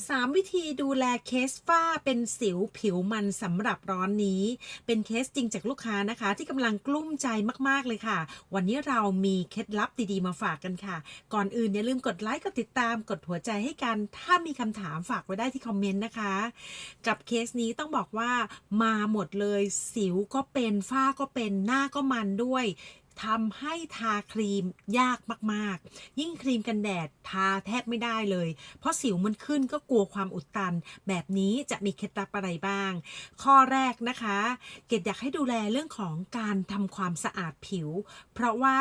3 วิธีดูแลเคสฝ้าเป็นสิวผิวมันสำหรับร้อนนี้ เป็นเคสจริงจากลูกค้านะคะ ที่กำลังกลุ้มใจมากๆเลยค่ะ วันนี้เรามีเคล็ดลับดีๆมาฝากกันค่ะ ก่อนอื่นอย่าลืมกดไลค์กดติดตามกดหัวใจให้กัน ถ้ามีคำถามฝากไว้ได้ที่คอมเมนต์นะคะ กับเคสนี้ต้องบอกว่ามาหมดเลย สิวก็เป็นฝ้าก็เป็นหน้าก็มันด้วย ทำให้ทาครีมยากมากๆ ยิ่งครีมกันแดดทาแทบไม่ได้เลย เพราะสิวมันขึ้นก็กลัวความอุดตัน แบบนี้จะมีเคล็ดลับอะไรบ้าง ข้อแรกนะคะ เกดอยากให้ดูแลเรื่องของการทำความสะอาดผิว เพราะว่า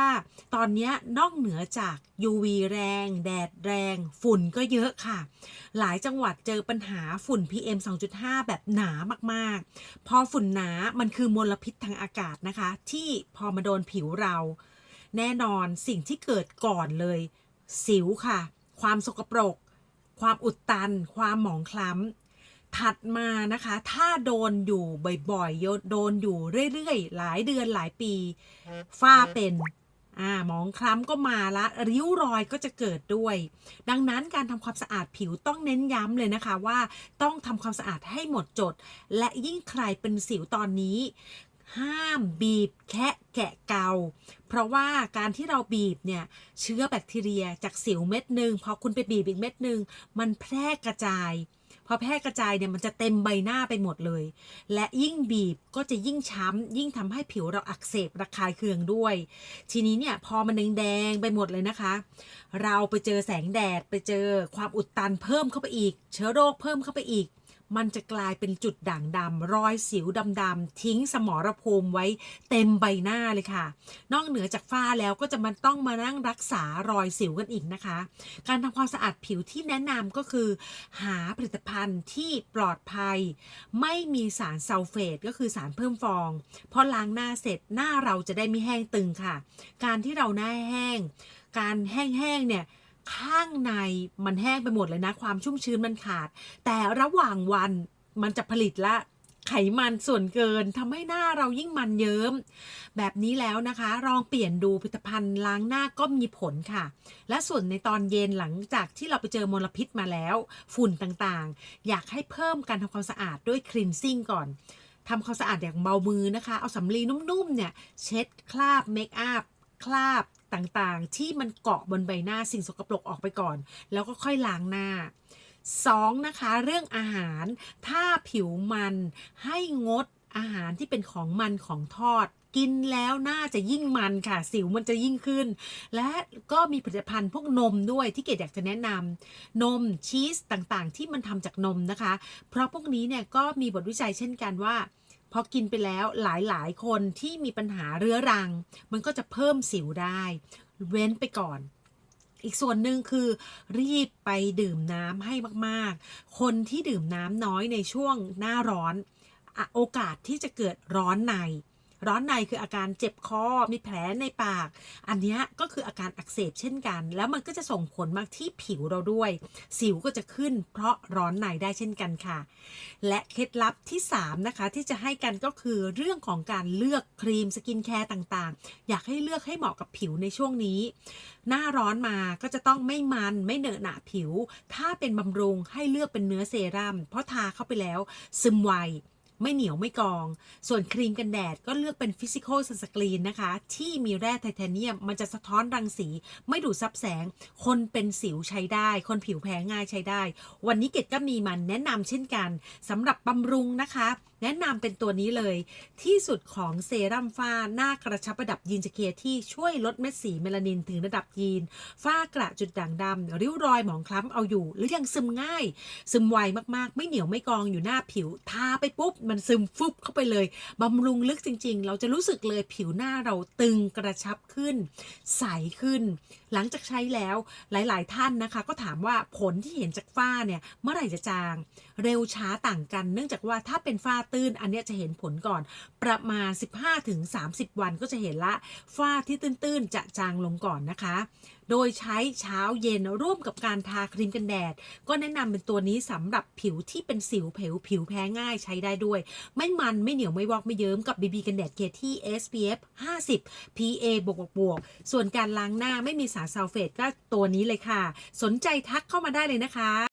ตอนนี้นอกเหนือจาก UV แรง แดดแรง ฝุ่นก็เยอะค่ะ หลายจังหวัดเจอปัญหาฝุ่น PM 2.5 แบบหนามากๆ พอฝุ่นหนามันคือมลพิษทางอากาศนะคะ ที่พอมาโดนผิวเรา แน่นอนสิ่งที่เกิดก่อนเลย สิวค่ะ ความสกปรก ความอุดตัน ความหมองคล้ำ ถัดมานะคะ ถ้าโดนอยู่บ่อยๆโดนอยู่เรื่อยๆ หลายเดือนหลายปี ฝ้าเป็นอ่าหมองคล้ำก็มาละ ริ้วรอยก็จะเกิดด้วย ดังนั้นการทำความสะอาดผิวต้องเน้นย้ำเลยนะคะว่าต้องทำความสะอาดให้หมดจด และยิ่งใครเป็นสิวตอนนี้ ห้ามบีบแคะแกะเกา เพราะว่าการที่เราบีบเนี่ยเชื้อแบคทีเรียจากสิวเม็ดหนึ่งพอคุณไปบีบอีกเม็ดหนึ่งมันแพร่กระจายพอแพร่กระจายเนี่ยมันจะเต็มใบหน้าไปหมดเลย และยิ่งบีบก็จะยิ่งช้ำ ยิ่งทำให้ผิวเราอักเสบระคายเคืองด้วย ทีนี้เนี่ยพอมันแดงๆไปหมดเลยนะคะ เราไปเจอแสงแดดไปเจอความอุดตันเพิ่มเข้าไปอีก เชื้อโรคเพิ่มเข้าไปอีก มันจะกลายเป็นจุดด่างดำรอยสิวดำๆทิ้งสมรภูมิไว้เต็มใบหน้าเลยค่ะ นอกเหนือจากฝ้าแล้วก็จะมันต้องมานั่งรักษารอยสิวกันอีกนะคะ การทำความสะอาดผิวที่แนะนำก็คือ หาผลิตภัณฑ์ที่ปลอดภัย ไม่มีสารซัลเฟตก็คือสารเพิ่มฟองพอล้างหน้าเสร็จหน้าเราจะได้ไม่แห้งตึงค่ะ การที่เราหน้าแห้ง การแห้งๆเนี่ย ข้างในมันแห้งไปหมดเลยนะ ความชุ่มชื้นมันขาด แต่ระหว่างวันมันจะผลิตละไขมันส่วนเกินทำให้หน้าเรายิ่งมันเยิ้ม แบบนี้แล้วนะคะลองเปลี่ยนดูผลิตภัณฑ์ล้างหน้าก็มีผลค่ะ และส่วนในตอนเย็นหลังจากที่เราไปเจอมลพิษมาแล้ว ฝุ่นต่างๆ อยากให้เพิ่มการทำความสะอาดด้วยคลีนซิ่งก่อนทำความสะอาดอย่างเบามือนะคะ เอาสำลีนุ่มๆเนี่ยเช็ดคราบเมคอัพคราบ ต่างๆ ที่มันเกาะบนใบหน้าสิ่งสกปรกออกไปก่อน แล้วก็ค่อยล้างหน้า 2. นะคะ เรื่องอาหาร ถ้าผิวมันให้งดอาหารที่เป็นของมันของทอด กินแล้วน่าจะยิ่งมันค่ะ สิวมันจะยิ่งขึ้น และก็มีผลิตภัณฑ์พวกนมด้วยที่เกดอยากจะแนะนำนมชีสต่างๆ ที่มันทำจากนมนะคะ เพราะพวกนี้เนี่ยก็มีบทวิจัยเช่นกันว่า พอกินไปแล้วหลายๆ คนที่มีปัญหาเรื้อรัง มันก็จะเพิ่มสิวได้ เว้นไปก่อนอีกส่วนหนึ่งคือรีบไปดื่มน้ำให้มากๆ คนที่ดื่มน้ำน้อยในช่วงหน้าร้อนอโอกาสที่จะเกิดร้อนใน ร้อนในคืออาการเจ็บคอ มีแผลในปาก อันนี้ก็คืออาการอักเสบเช่นกัน แล้วมันก็จะส่งผลมาที่ผิวเราด้วย สิวก็จะขึ้น เพราะร้อนในได้เช่นกันค่ะ และเคล็ดลับที่3นะคะที่จะให้กันก็คือเรื่องของการเลือกครีมสกินแคร์ต่างๆ อยากให้เลือกให้เหมาะกับผิวในช่วงนี้ หน้าร้อนมาก็จะต้องไม่มันไม่เหนอะหนะผิว ถ้าเป็นบำรุงให้เลือกเป็นเนื้อเซรั่มเพราะทาเข้าไปแล้วซึมไว ไม่เหนียวไม่กอง ส่วนครีมกันแดดก็เลือกเป็นฟิสิกอลซันสกรีนนะคะ ที่มีแร่ไทเทเนียม มันจะสะท้อนรังสี ไม่ดูดซับแสง คนเป็นสิวใช้ได้ คนผิวแพ้ง่ายใช้ได้ วันนี้เกดก็มีมันแนะนำเช่นกันสำหรับบำรุงนะคะ แนะนำเป็นตัวนี้เลย ที่สุดของเซรั่มฝ้าหน้ากระชับระดับยีนจะเคียที่ช่วยลดเม็ดสีเมลานินถึงระดับยีน ฝ้ากระจุดด่างดำริ้วรอยหมองคล้ำเอาอยู่ หรือยังซึมง่าย ซึมไวมากๆ ไม่เหนียวไม่กองอยู่หน้าผิว ทาไปปุ๊บ มันซึมฟุบเข้าไปเลยบำรุงลึกจริง ๆ เราจะรู้สึกเลยผิวหน้าเราตึงกระชับขึ้น ใสขึ้น หลังจากใช้แล้วหลาย ๆ ท่านนะคะ ก็ถามว่าผลที่เห็นจากฝ้าเนี่ยเมื่อไหร่จะจาง เร็วช้าต่างกัน เนื่องจากว่าถ้าเป็นฝ้าตื้น อันนี้จะเห็นผลก่อน ประมาณ 15-30 วันก็จะเห็นละฝ้าที่ตื้นๆจะจางลงก่อนนะคะ โดยใช้เช้าเย็นร่วมกับการทาครีมกันแดด ก็แนะนำเป็นตัวนี้สำหรับผิวที่เป็นสิวผิวผิวแพ้ง่ายใช้ได้ด้วย ไม่มันไม่เหนียวไม่วอกไม่เยิ้มกับ BB กันแดดเคที่ SPF 50 PA บวกบวกบวกส่วนการล้างหน้าไม่มีสารซัลเฟตก็ตัวนี้เลยค่ะ สนใจทักเข้ามาได้เลยนะคะ